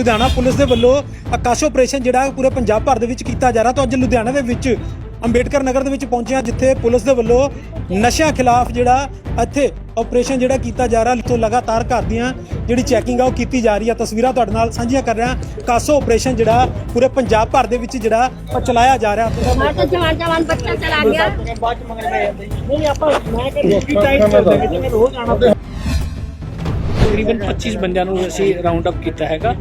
Ludhiana police ਦੇ ਵੱਲੋਂ ਆਕਾਸ਼ operation ਜਿਹੜਾ ਪੂਰੇ ਪੰਜਾਬ ਭਰ ਦੇ ਵਿੱਚ ਕੀਤਾ ਜਾ ਰਿਹਾ। ਤਾਂ ਅੱਜ ਲੁਧਿਆਣਾ ਦੇ ਵਿੱਚ ਅੰਬੇਡਕਰ ਨਗਰ ਦੇ ਵਿੱਚ ਪਹੁੰਚਿਆ ਜਿੱਥੇ ਪੁਲਿਸ ਦੇ ਵੱਲੋਂ ਨਸ਼ਿਆਂ ਖਿਲਾਫ ਜਿਹੜਾ ਇੱਥੇ ਆਪਰੇਸ਼ਨ ਜਿਹੜਾ ਕੀਤਾ ਜਾ ਰਿਹਾ। ਤੋਂ ਲਗਾਤਾਰ ਘਰ ਦੀਆਂ ਜਿਹੜੀ ਚੈਕਿੰਗ ਆ ਉਹ ਕੀਤੀ ਜਾ ਰਹੀ ਆ। ਤਸਵੀਰਾਂ ਤੁਹਾਡੇ ਨਾਲ ਸਾਂਝੀਆਂ ਕਰ ਰਿਹਾ। ਕਾਸੋ ਆਪਰੇਸ਼ਨ ਜਿਹੜਾ ਪੂਰੇ ਪੰਜਾਬ ਭਰ ਦੇ ਵਿੱਚ ਜਿਹੜਾ ਚਲਾਇਆ ਜਾ ਰਿਹਾ। ਤਕਰੀਬਨ 25 ਬੰਦਿਆਂ ਨੂੰ ਅਸੀਂ ਰਾਉਂਡ ਅਪ ਕੀਤਾ ਹੈਗਾ।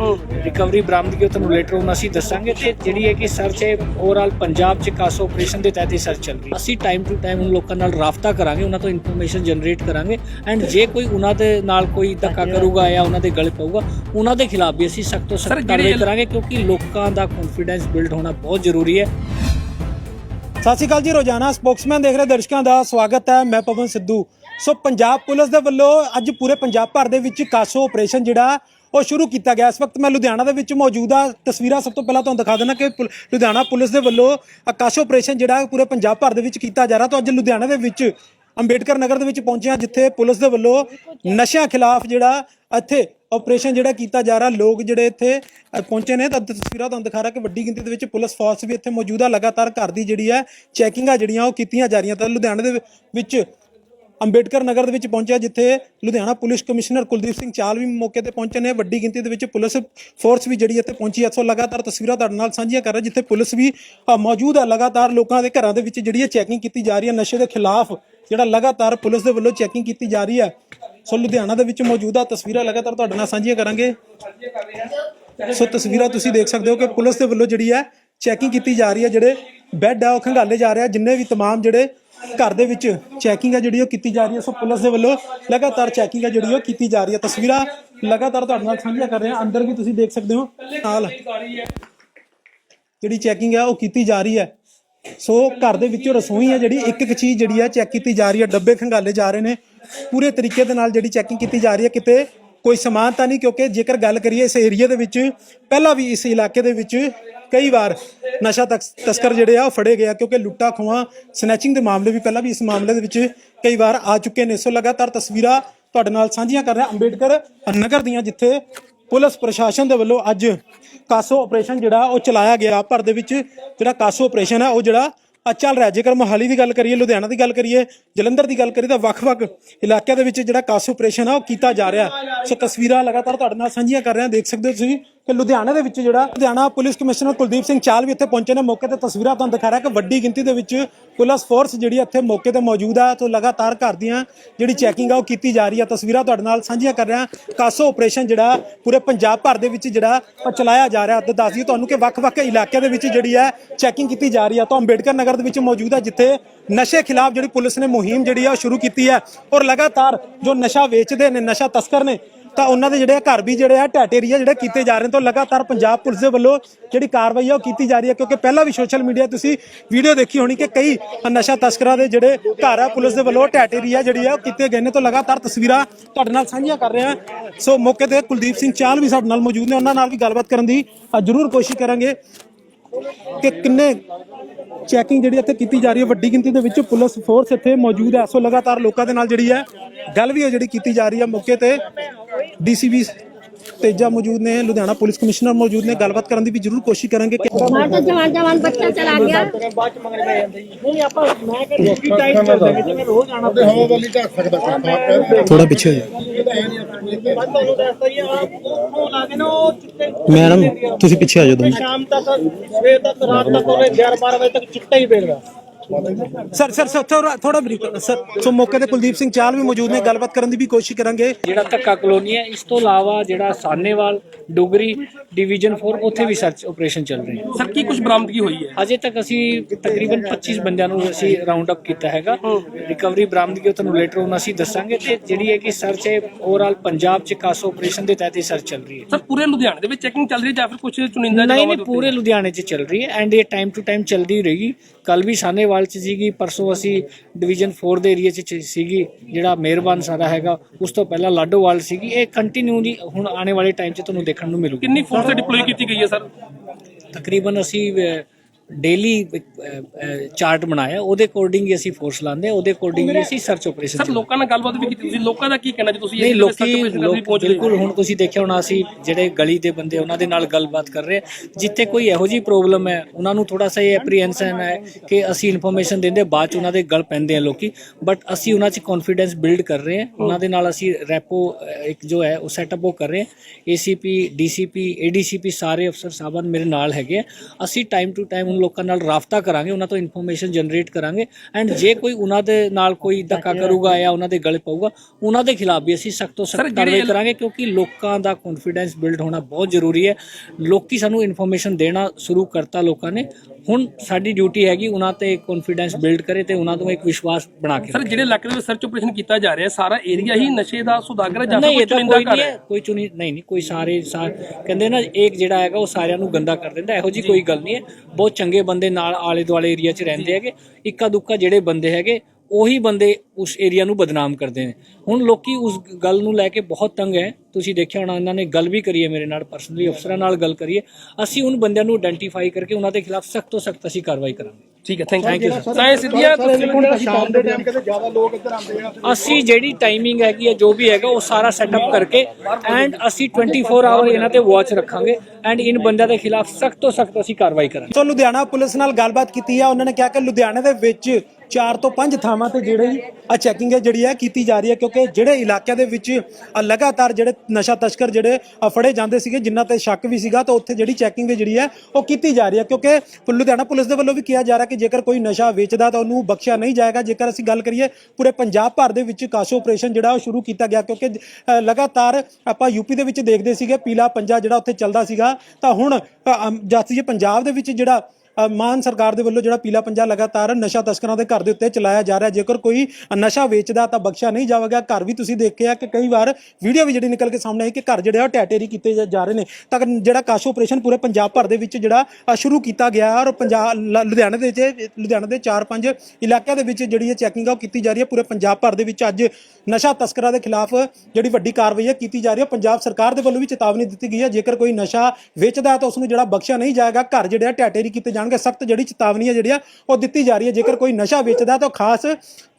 ਰਿਕਵਰੀ ਬਰਾਮਦਗੀ ਤੁਹਾਨੂੰ ਲੇਟਰ ਹੁਣ ਅਸੀਂ ਦੱਸਾਂਗੇ ਤੇ ਜਿਹੜੀ ਹੈ ਕਿ ਸਰਚ ਹੈ ਓਵਰਆਲ ਪੰਜਾਬ ਚ ਕਾਸੋ ਆਪਰੇਸ਼ਨ ਦੇ ਤਹਿਤ ਸਰਚ ਚੱਲ ਰਹੀ ਹੈ। ਅਸੀਂ ਟਾਈਮ ਟੂ ਟਾਈਮ ਉਹਨਾਂ ਲੋਕਾਂ ਨਾਲ ਰਾਬਤਾ ਕਰਾਂਗੇ ਉਹਨਾਂ ਤੋਂ ਇਨਫੋਰਮੇਸ਼ਨ ਜਨਰੇਟ ਕਰਾਂਗੇ ਐਂਡ ਜੇ ਕੋਈ ਉਹਨਾਂ ਦੇ ਨਾਲ ਕੋਈ ਧੱਕਾ ਕਰੂਗਾ ਜਾਂ ਉਹਨਾਂ ਦੇ ਗਲੇ ਪਊਗਾ ਉਹਨਾਂ ਦੇ ਖਿਲਾਫ ਵੀ ਅਸੀਂ ਸਖਤ ਤੋਂ ਸਖਤ ਕਾਰਵਾਈ ਕਰਾਂਗੇ ਕਿਉਂਕਿ ਲੋਕਾਂ ਦਾ ਕੌਨਫੀਡੈਂਸ ਬਿਲਡ ਹੋਣਾ ਬਹੁਤ ਜ਼ਰੂਰੀ ਹੈ। ਸਤਿ ਸ਼੍ਰੀ ਅਕਾਲ ਜੀ ਰੋਜ਼ਾਨਾ ਸਪੋਕਸਮੈਨ ਦੇਖ ਰਹੇ ਦਰਸ਼ਕਾਂ ਦਾ ਸਵਾਗਤ ਹੈ। ਮੈਂ ਪਵਨ ਸਿੱਧੂ। ਸੋ ਪੰਜਾਬ ਪੁਲਿਸ ਦੇ ਵੱਲੋਂ ਅੱਜ ਪੂਰੇ ਪੰਜਾਬ ਭਰ ਦੇ ਵਿੱਚ ਕਾਸੋ ਆਪਰੇਸ਼ਨ ਜਿਹੜਾ ਉਹ ਸ਼ੁਰੂ ਕੀਤਾ ਗਿਆ। ਇਸ ਵਕਤ ਮੈਂ ਲੁਧਿਆਣਾ ਦੇ ਵਿੱਚ ਮੌਜੂਦ ਹਾਂ। ਤਸਵੀਰਾਂ ਸਭ ਤੋਂ ਪਹਿਲਾਂ ਤੁਹਾਨੂੰ ਦਿਖਾ ਦੇਣਾ ਕਿ ਪੁਲ- ਲੁਧਿਆਣਾ ਪੁਲਿਸ ਦੇ ਵੱਲੋਂ ਆਕਾਸ਼ੋ ਆਪਰੇਸ਼ਨ ਜਿਹੜਾ ਪੂਰੇ ਪੰਜਾਬ ਭਰ ਦੇ ਵਿੱਚ ਕੀਤਾ ਜਾ ਰਿਹਾ। ਤਾਂ ਅੱਜ ਲੁਧਿਆਣਾ ਦੇ ਵਿੱਚ ਅੰਬੇਡਕਰ ਨਗਰ ਦੇ ਵਿੱਚ ਪਹੁੰਚੇ ਹਾਂ ਜਿੱਥੇ ਪੁਲਿਸ ਦੇ ਵੱਲੋਂ ਨਸ਼ਿਆਂ ਖਿਲਾਫ ਜਿਹੜਾ ਇੱਥੇ ਆਪਰੇਸ਼ਨ ਜਿਹੜਾ ਕੀਤਾ ਜਾ ਰਿਹਾ। ਲੋਕ ਜਿਹੜੇ ਇੱਥੇ ਅ, ਪਹੁੰਚੇ ਨੇ। ਤਾਂ ਤਸਵੀਰਾਂ ਤੁਹਾਨੂੰ ਦਿਖਾ ਰਿਹਾ ਕਿ ਵੱਡੀ ਗਿਣਤੀ ਦੇ ਵਿੱਚ ਪੁਲਿਸ ਫੋਰਸ ਵੀ ਇੱਥੇ ਮੌਜੂਦ ਆ। ਲਗਾਤਾਰ ਘਰ ਦੀ ਜਿਹੜੀ ਹੈ ਚੈਕਿੰਗਾਂ ਜਿਹੜੀਆਂ ਉਹ ਕੀਤੀਆਂ ਜਾ ਰਹੀਆਂ। ਤਾਂ ਲੁਧਿਆਣਾ ਦੇ ਵਿੱਚ ਅੰਬੇਡਕਰ ਨਗਰ ਦੇ ਵਿੱਚ ਪਹੁੰਚਿਆ ਜਿੱਥੇ ਲੁਧਿਆਣਾ ਪੁਲਿਸ ਕਮਿਸ਼ਨਰ ਕੁਲਦੀਪ ਸਿੰਘ ਚਾਲ ਵੀ ਮੌਕੇ ਤੇ ਪਹੁੰਚੇ ਨੇ ਵੱਡੀ ਗਿਣਤੀ ਦੇ ਵਿੱਚ ਪੁਲਿਸ ਫੋਰਸ ਵੀ ਜਿਹੜੀ ਇੱਥੇ ਪਹੁੰਚੀ ਹੈ ਸੋ ਲਗਾਤਾਰ ਤਸਵੀਰਾਂ ਤੁਹਾਡੇ ਨਾਲ ਸਾਂਝੀਆਂ ਕਰ ਰਹੇ ਜਿੱਥੇ ਪੁਲਿਸ ਵੀ ਅ, ਮੌਜੂਦ ਹੈ ਲਗਾਤਾਰ ਲੋਕਾਂ ਦੇ ਘਰਾਂ ਦੇ ਵਿੱਚ ਜਿਹੜੀ ਹੈ ਚੈਕਿੰਗ ਕੀਤੀ ਜਾ ਰਹੀ ਹੈ ਨਸ਼ੇ ਦੇ ਖਿਲਾਫ ਜਿਹੜਾ ਲਗਾਤਾਰ ਪੁਲਿਸ ਦੇ ਵੱਲੋਂ ਚੈਕਿੰਗ ਕੀਤੀ ਜਾ ਰਹੀ ਹੈ ਸੋ ਲੁਧਿਆਣਾ ਦੇ ਵਿੱਚ ਮੌਜੂਦਾ ਤਸਵੀਰਾਂ ਲਗਾਤਾਰ ਤੁਹਾਡੇ ਨਾਲ ਸਾਂਝੀਆਂ ਕਰਾਂਗੇ ਸੋ ਤਸਵੀਰਾਂ ਤੁਸੀਂ ਦੇਖ ਸਕਦੇ ਹੋ ਕਿ ਪੁਲਿਸ ਦੇ ਵੱਲੋਂ ਜਿਹੜੀ ਹੈ ਚੈਕਿੰਗ ਕੀਤੀ ਜਾ ਰਹੀ ਹੈ ਜਿਹੜੇ ਬੈੱਡ ਆ ਉਹ ਖੰਗਾਲੇ ਜਾ ਰਹੇ ਆ ਜਿੰਨੇ ਵੀ तमाम ਜਿਹੜੇ ਘਰ ਦੇ ਵਿੱਚ ਚੈਕਿੰਗ ਆ ਜਿਹੜੀ ਉਹ ਕੀਤੀ ਜਾ ਰਹੀ ਹੈ। ਸੋ ਪੁਲਿਸ ਦੇ ਵੱਲੋਂ ਲਗਾਤਾਰ ਚੈਕਿੰਗ ਆ ਜਿਹੜੀ ਉਹ ਕੀਤੀ ਜਾ ਰਹੀ ਹੈ। ਤਸਵੀਰਾਂ ਲਗਾਤਾਰ ਤੁਹਾਡੇ ਨਾਲ ਸਾਂਝੀਆਂ ਕਰ ਰਹੇ ਹਾਂ। ਅੰਦਰ ਵੀ ਤੁਸੀਂ ਦੇਖ ਸਕਦੇ ਹੋ। ਨਾਲ ਜਿਹੜੀ ਚੈਕਿੰਗ ਆ ਉਹ ਕੀਤੀ ਜਾ ਰਹੀ ਹੈ। ਸੋ ਘਰ ਦੇ ਵਿੱਚੋਂ ਰਸੋਈ ਹੈ ਜਿਹੜੀ, ਇੱਕ ਇੱਕ ਚੀਜ਼ ਜਿਹੜੀ ਹੈ ਚੈੱਕ ਕੀਤੀ ਜਾ ਰਹੀ ਹੈ। ਡੱਬੇ ਖੰਗਾਲੇ ਜਾ ਰਹੇ ਨੇ। ਪੂਰੇ ਤਰੀਕੇ ਦੇ ਨਾਲ ਜਿਹੜੀ ਚੈਕਿੰਗ ਕੀਤੀ ਜਾ ਰਹੀ ਹੈ। ਕਿਤੇ ਕੋਈ ਸਮਾਨ ਤਾਂ ਨਹੀਂ, ਕਿਉਂਕਿ ਜੇਕਰ ਗੱਲ ਕਰੀਏ ਇਸ ਏਰੀਆ ਦੇ ਵਿੱਚ, ਪਹਿਲਾਂ ਵੀ ਇਸ ਇਲਾਕੇ ਦੇ ਵਿੱਚ ਕਈ ਵਾਰ ਨਸ਼ਾ ਤਸ- ਤਸਕਰ ਜਿਹੜੇ ਆ ਉਹ ਫੜੇ ਗਏ ਆ, ਕਿਉਂਕਿ ਲੁੱਟਾ ਖੋਹਾਂ ਸਨੈਚਿੰਗ ਦੇ ਮਾਮਲੇ ਵੀ ਪਹਿਲਾਂ ਵੀ ਇਸ ਮਾਮਲੇ ਦੇ ਵਿੱਚ ਕਈ ਵਾਰ ਆ ਚੁੱਕੇ ਨੇ। ਸੋ ਲਗਾਤਾਰ ਤਸਵੀਰਾਂ ਤੁਹਾਡੇ ਨਾਲ ਸਾਂਝੀਆਂ ਕਰ ਰਿਹਾ ਅੰਬੇਡਕਰ ਨਗਰ ਦੀਆਂ, ਜਿੱਥੇ ਪੁਲਿਸ ਪ੍ਰਸ਼ਾਸਨ ਦੇ ਵੱਲੋਂ ਅੱਜ ਕਾਸੋ ਆਪਰੇਸ਼ਨ ਜਿਹੜਾ ਉਹ ਚਲਾਇਆ ਗਿਆ। ਭਰ ਦੇ ਵਿੱਚ ਜਿਹੜਾ ਕਾਸੋ ਆਪਰੇਸ਼ਨ ਹੈ ਉਹ ਜਿਹੜਾ ਚੱਲ ਰਿਹਾ। ਜੇਕਰ ਮੋਹਾਲੀ ਦੀ ਗੱਲ ਕਰੀਏ, ਲੁਧਿਆਣਾ ਦੀ ਗੱਲ ਕਰੀਏ, ਜਲੰਧਰ ਦੀ ਗੱਲ ਕਰੀਏ, ਤਾਂ ਵੱਖ-ਵੱਖ ਇਲਾਕਿਆਂ ਦੇ ਵਿੱਚ ਜਿਹੜਾ ਕਾਸੋ ਆਪਰੇਸ਼ਨ ਆ, ਉਹ ਕੀਤਾ ਜਾ ਰਿਹਾ। ਸੋ ਤਸਵੀਰਾਂ ਲਗਾਤਾਰ ਤੁਹਾਡੇ ਨਾਲ ਸਾਂਝੀਆਂ ਕਰ ਰਹੇ। ਹਾਂ ਦੇਖ ਸਕਦੇ ਹੋ ਤੁਸੀਂ ਕਿ ਲੁਧਿਆਣਾ ਦੇ ਵਿੱਚ ਜਿਹੜਾ ਲੁਧਿਆਣਾ ਪੁਲਿਸ ਕਮਿਸ਼ਨਰ ਕੁਲਦੀਪ ਸਿੰਘ ਚਾਲ ਵੀ ਇੱਥੇ ਪਹੁੰਚੇ ਨੇ। ਮੌਕੇ ਤੇ ਤਸਵੀਰਾਂ ਤੁਹਾਨੂੰ ਦਿਖਾ ਰਿਹਾ ਕਿ ਵੱਡੀ ਗਿਣਤੀ ਦੇ ਵਿੱਚ ਪੁਲਿਸ ਫੋਰਸ ਜਿਹੜੀ ਇੱਥੇ ਮੌਕੇ ਤੇ ਮੌਜੂਦ ਆ ਤੋਂ ਲਗਾਤਾਰ ਘਰ ਦੀਆਂ ਜਿਹੜੀ ਚੈਕਿੰਗ ਆ ਉਹ ਕੀਤੀ ਜਾ ਰਹੀ ਆ। ਤਸਵੀਰਾਂ ਤੁਹਾਡੇ ਨਾਲ ਸਾਂਝੀਆਂ ਕਰ ਰਿਹਾ। ਕਾਸੋ ਆਪਰੇਸ਼ਨ ਜਿਹੜਾ ਪੂਰੇ ਪੰਜਾਬ ਭਰ ਦੇ ਵਿੱਚ ਜਿਹੜਾ ਚਲਾਇਆ ਜਾ ਰਿਹਾ। ਤੇ ਦੱਸ ਦਈਏ ਤੁਹਾਨੂੰ ਕਿ ਵੱਖ-ਵੱਖ ਇਲਾਕਿਆਂ ਦੇ ਵਿੱਚ ਜਿਹੜੀ ਹੈ ਚੈਕਿੰਗ ਕੀਤੀ ਜਾ ਰਹੀ ਆ। ਤਾਂ ਅੰਬੇਡਕਰ ਨਗਰ ਦੇ ਵਿੱਚ ਮੌਜੂਦ ਆ, ਜਿੱਥੇ ਨਸ਼ੇ ਖਿਲਾਫ ਜਿਹੜੀ ਪੁਲਿਸ ਨੇ ਮੁਹਿੰਮ ਜਿਹੜੀ ਆ ਉਹ ਸ਼ੁਰੂ ਕੀਤੀ ਹੈ ਔਰ ਲਗਾਤਾਰ ਜੋ ਨਸ਼ਾ ਵੇਚਦੇ ਨੇ, ਨਸ਼ਾ ਤਸਕਰ ਨੇ ਤਾਂ ਉਹਨਾਂ ਦੇ ਜਿਹੜੇ ਆ ਘਰ ਵੀ ਜਿਹੜੇ ਆ ਟੈਟੇਰੀਆ ਜਿਹੜੇ ਕੀਤੇ ਜਾ ਰਹੇ ਨੇ, ਤਾਂ ਲਗਾਤਾਰ ਪੰਜਾਬ ਪੁਲਿਸ ਦੇ ਵੱਲੋਂ ਜਿਹੜੀ ਕਾਰਵਾਈ ਆ ਉਹ ਕੀਤੀ ਜਾ ਰਹੀ ਹੈ, ਕਿਉਂਕਿ ਪਹਿਲਾਂ ਵੀ ਸੋਸ਼ਲ ਮੀਡੀਆ ਤੁਸੀਂ ਵੀਡੀਓ ਦੇਖੀ ਹੋਣੀ ਕਿ ਕਈ ਨਸ਼ਾ ਤਸਕਰਾਂ ਦੇ ਜਿਹੜੇ ਘਰ ਆ, ਪੁਲਿਸ ਦੇ ਵੱਲੋਂ ਟੈਟੇਰੀਆ ਜਿਹੜੀ ਆ ਉਹ ਕੀਤੇ ਗਏ ਨੇ, ਤਾਂ ਲਗਾਤਾਰ ਤਸਵੀਰਾਂ ਤੁਹਾਡੇ ਨਾਲ ਸਾਂਝੀਆਂ ਕਰ ਰਹੇ ਹਾਂ। ਸੋ ਮੌਕੇ ਤੇ ਕੁਲਦੀਪ ਸਿੰਘ ਚਾਲ ਵੀ ਸਾਡੇ ਨਾਲ ਮੌਜੂਦ ਨੇ, ਉਹਨਾਂ ਨਾਲ ਵੀ ਗੱਲਬਾਤ ਕਰਨ ਦੀ ਜ਼ਰੂਰ ਕੋਸ਼ਿਸ਼ ਕਰਾਂਗੇ ਕਿ ਕਿੰਨੇ ਚੈਕਿੰਗ ਜਿਹੜੀ ਇੱਥੇ ਕੀਤੀ ਜਾ ਰਹੀ ਹੈ, ਵੱਡੀ ਗਿਣਤੀ ਦੇ ਵਿੱਚ ਪੁਲਿਸ ਫੋਰਸ ਇੱਥੇ ਮੌਜੂਦ ਹੈ। ਸੋ ਲਗਾਤਾਰ ਲੋਕਾਂ ਦੇ ਨਾਲ ਜਿਹੜੀ ਹੈ ਗੱਲ ਵੀ ਹੈ ਜਿਹੜੀ ਕੀਤੀ ਜਾ ਰਹੀ ਹੈ ਮੌਕੇ ਤੇ। ਡੀਸੀਪੀ ਤੇਜਾ ਮੌਜੂਦ ਨੇ ਲੁਧਿਆਣਾ ਪੁਲਿਸ ਕਮਿਸ਼ਨਰ ਮੌਜੂਦ ਨੇ। ਗੱਲਬਾਤ ਕਰਨ ਦੀ ਵੀ ਜ਼ਰੂਰ ਕੋਸ਼ਿਸ਼ ਕਰਾਂਗੇ ਕਿ ਮਾਰ ਤਾਂ ਜਵਾਨ ਜਵਾਨ ਬੱਚਾ ਚਲਾ ਗਿਆ। ਨਹੀਂ ਆਪਾਂ ਮੈਂ ਕਿ ਰੋਕੀ ਟਾਈਟ ਕਰ ਦਾਂਗੇ ਜਿਵੇਂ ਰੋਜ਼ ਆਣਾ ਤੇ ਹਵਾ ਵਾਲੀ ਢੱਕ ਸਕਦਾ ਕੰਮ ਥੋੜਾ ਪਿੱਛੇ ਹੋ ਜਾ ਮੈਡਮ ਤੁਸੀਂ ਪਿੱਛੇ ਆ ਜਾਓ ਸ਼ਾਮ ਤੱਕ ਸਵੇਰ ਤੱਕ ਰਾਤ ਤੱਕ ਉਹਨੇ 11 12 ਵਜੇ ਤੱਕ ਚਿੱਟਾ ਹੀ ਵੇਚਦਾ ਸਰ ਸਰ ਸਰ ਥੋੜਾ ਥੋੜਾ ਬਰੀਫ ਸਰ। ਸੋ ਮੌਕੇ ਤੇ ਕੁਲਦੀਪ ਸਿੰਘ ਚਾਲ ਵੀ ਮੌਜੂਦ ਨੇ ਗੱਲਬਾਤ ਕਰਨ ਦੀ ਵੀ ਕੋਸ਼ਿਸ਼ ਕਰਾਂਗੇ। ਜਿਹੜਾ ਧੱਕਾ ਕਲੋਨੀ ਹੈ ਇਸ ਤੋਂ ਇਲਾਵਾ ਜਿਹੜਾ ਸਾਨੇਵਾਲ ਡੁਗਰੀ ਡਿਵੀਜ਼ਨ 4 ਉੱਥੇ ਵੀ ਸਰਚ ਆਪਰੇਸ਼ਨ ਚੱਲ ਰਹੇ ਹੈ। ਸਰ ਕੀ ਕੁਝ ਬਰਾਮਦਗੀ ਹੋਈ ਹੈ? ਅਜੇ ਤੱਕ ਅਸੀਂ ਤਕਰੀਬਨ 25 ਬੰਦਿਆਂ ਨੂੰ ਅਸੀਂ ਰਾਉਂਡ ਅਪ ਕੀਤਾ ਹੈਗਾ। ਰਿਕਵਰੀ ਬਰਾਮਦਗੀ ਉਹ ਤੁਹਾਨੂੰ ਲੇਟਰ ਹੁਣ ਅਸੀਂ ਦੱਸਾਂਗੇ ਤੇ ਜਿਹੜੀ ਹੈ ਕਿ ਸਰਚ ਹੈ ਓਵਰਆਲ ਪੰਜਾਬ ਚ ਕਾਸੋ ਆਪਰੇਸ਼ਨ ਦੇ ਤਹਿਤ ਇਹ ਸਰਚ ਚੱਲ ਰਹੀ ਹੈ। ਸਰ ਪੂਰੇ ਲੁਧਿਆਣੇ ਦੇ ਵਿੱਚ ਚੈਕਿੰਗ ਚੱਲ ਰਹੀ ਹੈ ਜਾਂ ਫਿਰ ਕੁਝ ਚੁਣਿੰਦਾ ਨਹੀਂ ਨਹੀਂ? ਪੂਰੇ ਲੁਧਿਆਣੇ 'ਚ ਚੱਲ ਰਹੀ ਹੈ ਐਂਡ ਇਹ ਟਾਈਮ ਟੂ ਟਾਈਮ ਚੱਲਦੀ ਰਹੇਗੀ। ਕੱਲ ਵੀ ਸਾਨੇਵਾਲ 'ਚ ਸੀਗੀ ਪਰਸੋਂ ਅਸੀਂ ਡਿਵੀਜ਼ਨ 4 ਦੇ ਏਰੀਆ 'ਚ ਸੀਗੀ ਜਿਹੜਾ ਮਿਹਰਬਾਨ ਸਾਰਾ ਹੈਗਾ ਉਸ ਤੋਂ ਪਹਿਲਾਂ ਲਾਡੋਵਾਲ ਸੀਗੀ ਇਹ ਕੰਟੀਨਿਊ ਦੀ ਹੁਣ ਆਉਣੇ ਵਾਲੇ ਟਾਈਮ 'ਚ ਤੁਹਾਨੂੰ ਦੇਖਣ ਨੂੰ ਮਿਲੂਗੀ। ਕਿੰਨੀ ਫੋਰਸ ਡਿਪਲੋਏ ਕੀਤੀ ਗਈ ਹੈ ਸਰ ਤਕਰੀਬਨ ਅਸੀਂ ਡੇਲੀ ਚਾਰਟ ਬਣਾਇਆ। ਉਹਦੇ ਅਕੋਰਡਿੰਗ ਹੀ ਅਸੀਂ ਫੋਰਸ ਲਾਉਂਦੇ ਉਹਦੇ ਅਕੋਰਡਿੰਗ ਹੀ ਅਸੀਂ ਸਰਚ ਆਪਰੇਸ਼ਨ ਸਰ ਲੋਕਾਂ ਨਾਲ ਗੱਲਬਾਤ ਵੀ ਕੀਤੀ ਤੁਸੀਂ। ਲੋਕਾਂ ਦਾ ਕੀ ਕਹਿਣਾ ਜੀ? ਤੁਸੀਂ search ਲੋਕੀ? ਬਿਲਕੁਲ ਹੁਣ ਤੁਸੀਂ ਦੇਖਿਆ ਹੋਣਾ ਅਸੀਂ ਜਿਹੜੇ ਗਲੀ ਦੇ ਬੰਦੇ ਉਹਨਾਂ ਦੇ ਨਾਲ ਗੱਲਬਾਤ ਕਰ ਰਹੇ। ਜਿੱਥੇ ਕੋਈ ਇਹੋ ਜੀ ਪ੍ਰੋਬਲਮ ਹੈ ਉਹਨਾਂ ਨੂੰ ਥੋੜਾ ਸਾ ਇਹ ਐਪਰੀਹੈਂਸ਼ਨ ਹੈ ਕਿ ਅਸੀਂ ਇਨਫੋਰਮੇਸ਼ਨ ਦਿੰਦੇ ਬਾਅਦ ਚ ਉਹਨਾਂ ਦੇ ਗੱਲ ਪੈਂਦੇ ਆ ਲੋਕੀ। ਬਟ ਅਸੀਂ ਉਹਨਾਂ 'ਚ ਕੌਨਫੀਡੈਂਸ ਬਿਲਡ ਕਰ ਰਹੇ ਹਾਂ। ਉਹਨਾਂ ਦੇ ਨਾਲ ਅਸੀਂ ਰੈਪੋ ਇੱਕ ਜੋ ਹੈ ਉਹ ਸੈਟਅਪ ਉਹ ਕਰ ਰਹੇ ਹਾਂ। ਏਸੀਪੀ ਡੀਸੀਪੀ ਏਡੀਸੀਪੀ ਸਾਰੇ ਅਫਸਰ ਸਾਹਿਬਾਨ ਮੇਰੇ ਨਾਲ ਹੈਗੇ ਅਸੀਂ ਟਾਈਮ ਟੂ ਟਾਈਮ ਲੋਕਾਂ ਨਾਲ ਰਾਫਤਾ ਕਰਾਂਗੇ ਉਹਨਾਂ ਤੋਂ ਇਨਫੋਰਮੇਸ਼ਨ ਜਨਰੇਟ ਕਰਾਂਗੇ ਐਂਡ ਜੇ ਕੋਈ ਉਹਨਾਂ ਦੇ ਨਾਲ ਕੋਈ ਧੱਕਾ ਕਰੂਗਾ ਜਾਂ ਉਹਨਾਂ ਦੇ ਗਲੇ ਪਊਗਾ ਉਹਨਾਂ ਦੇ ਖਿਲਾਫ ਵੀ ਅਸੀਂ ਸਖਤ ਤੋਂ ਸਖਤ ਕਾਰਵਾਈ ਕਰਾਂਗੇ ਕਿਉਂਕਿ ਲੋਕਾਂ ਦਾ ਕੌਨਫੀਡੈਂਸ ਬਿਲਡ ਹੋਣਾ ਬਹੁਤ ਜ਼ਰੂਰੀ ਹੈ। ਲੋਕੀ ਸਾਨੂੰ ਇਨਫੋਰਮੇਸ਼ਨ ਦੇਣਾ ਸ਼ੁਰੂ ਕਰਤਾ ਲੋਕਾਂ ਨੇ। ਹੁਣ ਸਾਡੀ ਡਿਊਟੀ ਹੈਗੀ ਉਹਨਾਂ ਤੇ ਕੌਨਫੀਡੈਂਸ ਬਿਲਡ ਕਰੇ ਤੇ ਉਹਨਾਂ ਤੋਂ ਇੱਕ ਵਿਸ਼ਵਾਸ ਬਣਾ ਕੇ ਸਰ ਜਿਹੜੇ ਇਲਾਕੇ ਦੇ ਵਿੱਚ ਸਰਚ ਆਪਰੇਸ਼ਨ ਕੀਤਾ ਜਾ ਰਿਹਾ ਸਾਰਾ ਏਰੀਆ ਹੀ ਨਸ਼ੇ ਦਾ ਸੁਦਾਗਰ ਜਾਂ ਕੋਈ ਚੁਣਿੰਦਾ ਹੈ। ਕੋਈ ਚੁਣੀ ਨਹੀਂ ਨਹੀਂ ਕੋਈ ਸਾਰੇ ਕਹਿੰਦੇ ਨਾ ਇੱਕ ਜਿਹੜਾ ਹੈਗਾ ਉਹ ਸਾਰਿਆਂ ਨੂੰ ਗੰਦਾ ਕਰ ਦਿੰਦਾ ਇਹੋ ਜੀ ਕੋਈ ਗੱਲ ਨਹੀਂ ਹੈ। ਬਹੁਤ ਚੰਗੇ ਚੰਗੇ ਬੰਦੇ ਨਾਲ ਆਲੇ ਦੁਆਲੇ ਏਰੀਆ 'ਚ ਰਹਿੰਦੇ ਹੈਗੇ, ਇੱਕਾ ਦੁੱਕਾ ਜਿਹੜੇ ਬੰਦੇ ਹੈਗੇ, ਉਹੀ ਬੰਦੇ ਉਸ ਏਰੀਆ ਨੂੰ ਬਦਨਾਮ ਕਰਦੇ ਨੇ। ਹੁਣ ਲੋਕੀ ਉਸ ਗੱਲ ਨੂੰ ਲੈ ਕੇ ਬਹੁਤ ਤੰਗ ਹੈ। ਤੁਸੀਂ ਦੇਖਿਆ ਹੋਣਾ, ਇਹਨਾਂ ਨੇ ਗੱਲ ਵੀ ਕਰੀ ਹੈ ਮੇਰੇ ਨਾਲ ਪਰਸਨਲੀ ਅਫਸਰਾਂ ਨਾਲ ਗੱਲ ਕਰੀਏ ਅਸੀਂ ਉਹਨਾਂ ਬੰਦਿਆਂ ਨੂੰ ਆਇਡੈਂਟੀਫਾਈ ਕਰਕੇ ਉਹਨਾਂ ਦੇ ਖਿਲਾਫ ਸਖਤ ਤੋਂ ਸਖਤ ਅਸੀਂ ਕਾਰਵਾਈ ਕਰਾਂਗੇ। ਠੀਕ ਹੈ ਥੈਂਕ ਯੂ. ਤਾਂ ਇਹ ਸਿੱਧੀਆਂ ਸ਼ਾਮ ਦੇ ਟਾਈਮ ਕਿਤੇ ਜ਼ਿਆਦਾ ਲੋਕ ਇੱਧਰ ਆਉਂਦੇ ਆ ਅਸੀਂ ਜਿਹੜੀ ਟਾਈਮਿੰਗ ਹੈਗੀ ਹੈ ਜੋ ਵੀ ਹੈਗਾ ਉਹ ਸਾਰਾ ਸੈਟਅਪ ਕਰਕੇ ਐਂਡ ਅਸੀਂ 24 ਆਵਰ ਇਹਨਾਂ ਤੇ ਵਾਚ ਰੱਖਾਂਗੇ ਐਂਡ ਇਨ ਬੰਦਿਆਂ ਦੇ ਖਿਲਾਫ ਸਖਤ ਤੋਂ ਸਖਤ ਅਸੀਂ ਕਾਰਵਾਈ ਕਰਾਂਗੇ ਸੋ ਲੁਧਿਆਣਾ ਪੁਲਿਸ ਨਾਲ ਗੱਲਬਾਤ ਕੀਤੀ ਆ ਉਹਨਾਂ ਨੇ ਕਿਹਾ ਕਿ ਲੁਧਿਆਣੇ ਦੇ ਵਿੱਚ ਚਾਰ ਤੋਂ ਪੰਜ ਥਾਵਾਂ ਤੇ ਜਿਹੜੀ ਆ ਚੈਕਿੰਗ ਹੈ ਜਿਹੜੀ ਹੈ ਕੀਤੀ ਜਾ ਰਹੀ ਹੈ ਕਿਉਂਕਿ ਜਿਹੜੇ ਇਲਾਕਿਆਂ ਦੇ ਵਿੱਚ ਲਗਾਤਾਰ ਜਿਹੜੇ ਨਸ਼ਾ ਤਸਕਰ ਜਿਹੜੇ ਫੜੇ ਜਾਂਦੇ ਸੀਗੇ ਜਿਨ੍ਹਾਂ ਤੇ ਸ਼ੱਕ ਵੀ ਸੀਗਾ ਤਾਂ ਉੱਥੇ ਜਿਹੜੀ ਚੈਕਿੰਗ ਜਿਹੜੀ ਹੈ ਉਹ ਕੀਤੀ ਜਾ ਰਹੀ ਹੈ। ਕਿਉਂਕਿ ਲੁਧਿਆਣਾ ਪੁਲਿਸ ਦੇ ਵੱਲੋਂ ਵੀ ਕਿਹਾ ਜਾ ਰਿਹਾ ਕਿ ਜੇਕਰ ਕੋਈ ਨਸ਼ਾ ਵੇਚਦਾ ਤਾਂ ਉਹਨੂੰ ਬਖਸ਼ਿਆ ਨਹੀਂ ਜਾਏਗਾ। ਜੇਕਰ ਅਸੀਂ ਗੱਲ ਕਰੀਏ ਪੂਰੇ ਪੰਜਾਬ ਭਰ ਦੇ ਵਿੱਚ ਕਾਸ਼ੋ ਆਪਰੇਸ਼ਨ ਜਿਹੜਾ ਉਹ ਸ਼ੁਰੂ ਕੀਤਾ ਗਿਆ ਕਿਉਂਕਿ ਲਗਾਤਾਰ ਆਪਾਂ ਯੂਪੀ ਦੇ ਵਿੱਚ ਦੇਖਦੇ ਸੀਗੇ ਪੀਲਾ ਪੰਜਾ ਜਿਹੜਾ ਉੱਥੇ ਚੱਲਦਾ ਸੀਗਾ ਤਾਂ ਹੁਣ ਅ, ਜੇ ਪੰਜਾਬ ਦੇ ਵਿੱਚ ਜਿਹੜਾ ਮਾਨ ਸਰਕਾਰ ਦੇ ਵੱਲੋਂ ਜਿਹੜਾ ਪੀਲਾ ਪੰਜਾ ਲਗਾਤਾਰ ਨਸ਼ਾ ਤਸਕਰਾਂ ਦੇ ਘਰ ਦੇ ਉੱਤੇ ਚਲਾਇਆ ਜਾ ਰਿਹਾ, ਜੇਕਰ ਕੋਈ ਨਸ਼ਾ ਵੇਚਦਾ ਤਾਂ ਬਖਸ਼ਿਆ ਨਹੀਂ ਜਾਵੇਗਾ। ਘਰ ਵੀ ਤੁਸੀਂ ਦੇਖਿਆ ਕਿ ਕਈ ਵਾਰ ਵੀਡੀਓ ਵੀ ਜਿਹੜੀ ਨਿਕਲ ਕੇ ਸਾਹਮਣੇ ਆਈ ਕਿ ਘਰ ਜਿਹੜੇ ਆ ਉਹ ਟੈਟੇਰੀ ਕੀਤੇ ਜਾ- ਰਹੇ ਨੇ। ਤਾਂ ਜਿਹੜਾ ਕਾਸ਼ੋ ਆਪਰੇਸ਼ਨ ਪੂਰੇ ਪੰਜਾਬ ਭਰ ਦੇ ਵਿੱਚ ਜਿਹੜਾ ਸ਼ੁਰੂ ਕੀਤਾ ਗਿਆ ਔਰ ਪੰਜਾਬ ਲ- ਲੁਧਿਆਣੇ ਦੇ ਵਿੱਚ, ਲੁਧਿਆਣਾ ਦੇ 4-5 ਇਲਾਕਿਆਂ ਦੇ ਵਿੱਚ ਜਿਹੜੀ ਇਹ ਚੈਕਿੰਗ ਆ ਉਹ ਕੀਤੀ ਜਾ ਰਹੀ ਹੈ। ਪੂਰੇ ਪੰਜਾਬ ਭਰ ਦੇ ਵਿੱਚ ਅੱਜ ਨਸ਼ਾ ਤਸਕਰਾਂ ਦੇ ਖਿਲਾਫ ਜਿਹੜੀ ਵੱਡੀ ਕਾਰਵਾਈ ਹੈ ਕੀਤੀ ਜਾ ਰਹੀ ਹੈ। ਪੰਜਾਬ ਸਰਕਾਰ ਦੇ ਵੱਲੋਂ ਵੀ ਚੇਤਾਵਨੀ ਦਿੱਤੀ ਗਈ ਹੈ। ਜੇਕਰ ਕੋਈ ਨਸ਼ਾ ਵੇਚਦਾ ਤਾਂ ਉਸ ਨੂੰ ਜਿਹੜਾ ਬਖਸ਼ਿਆ ਨਹੀਂ ਜਾਏਗਾ। ਘਰ ਜਿਹੜੇ ਆ ਟੈਟੇਰੀ ਕੀਤੇ ਜਾਣ ਜਾਣਗੇ, ਸਖਤ ਜਿਹੜੀ ਚੇਤਾਵਨੀ ਹੈ ਜਿਹੜੀ ਆ, ਉਹ ਦਿੱਤੀ ਜਾ ਰਹੀ ਹੈ। ਜੇਕਰ ਕੋਈ ਨਸ਼ਾ ਵੇਚਦਾ ਤਾਂ ਖਾਸ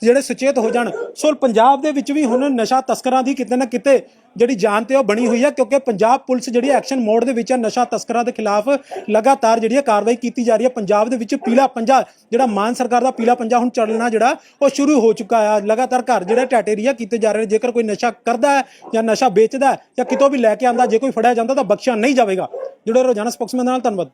ਜਿਹੜੇ ਸੁਚੇਤ ਹੋ ਜਾਣ। ਸੋ ਪੰਜਾਬ ਦੇ ਵਿੱਚ ਵੀ ਹੁਣ ਨਸ਼ਾ ਤਸਕਰਾਂ ਦੀ ਕਿਤੇ ਨਾ ਕਿਤੇ ਜਿਹੜੀ ਜਾਨ ਤੇ ਉਹ ਬਣੀ ਹੋਈ ਹੈ, ਕਿਉਂਕਿ ਪੰਜਾਬ ਪੁਲਿਸ ਜਿਹੜੀ ਐਕਸ਼ਨ ਮੋਡ ਦੇ ਵਿੱਚ ਹੈ, ਨਸ਼ਾ ਤਸਕਰਾਂ ਦੇ ਖਿਲਾਫ ਲਗਾਤਾਰ ਜਿਹੜੀ ਹੈ ਕਾਰਵਾਈ ਕੀਤੀ ਜਾ ਰਹੀ ਹੈ। ਪੰਜਾਬ ਦੇ ਵਿੱਚ ਪੀਲਾ ਪੰਜਾ, ਜਿਹੜਾ ਮਾਨ ਸਰਕਾਰ ਦਾ ਪੀਲਾ ਪੰਜਾ ਹੁਣ ਚੱਲਣਾ ਜਿਹੜਾ, ਉਹ ਸ਼ੁਰੂ ਹੋ ਚੁੱਕਾ ਹੈ। ਲਗਾਤਾਰ ਘਰ ਜਿਹੜੇ ਟੈਟੇਰੀਆ ਕੀਤੇ ਜਾ ਰਹੇ ਨੇ। ਜੇਕਰ ਕੋਈ ਨਸ਼ਾ ਕਰਦਾ ਹੈ ਜਾਂ ਨਸ਼ਾ ਵੇਚਦਾ ਹੈ ਜਾਂ ਕਿਤੋਂ ਵੀ ਲੈ ਕੇ ਆਂਦਾ ਜੇ ਕੋਈ ਫੜਿਆ ਜਾਂਦਾ ਤਾਂ ਬਖਸ਼ਿਆ ਨਹੀਂ ਜਾਵੇਗਾ। ਜਿਹੜੇ ਰੋਜ਼ਾਨਾ ਸਪੋਕਸਮੈਨ ਨਾਲ, ਧੰਨਵਾਦ।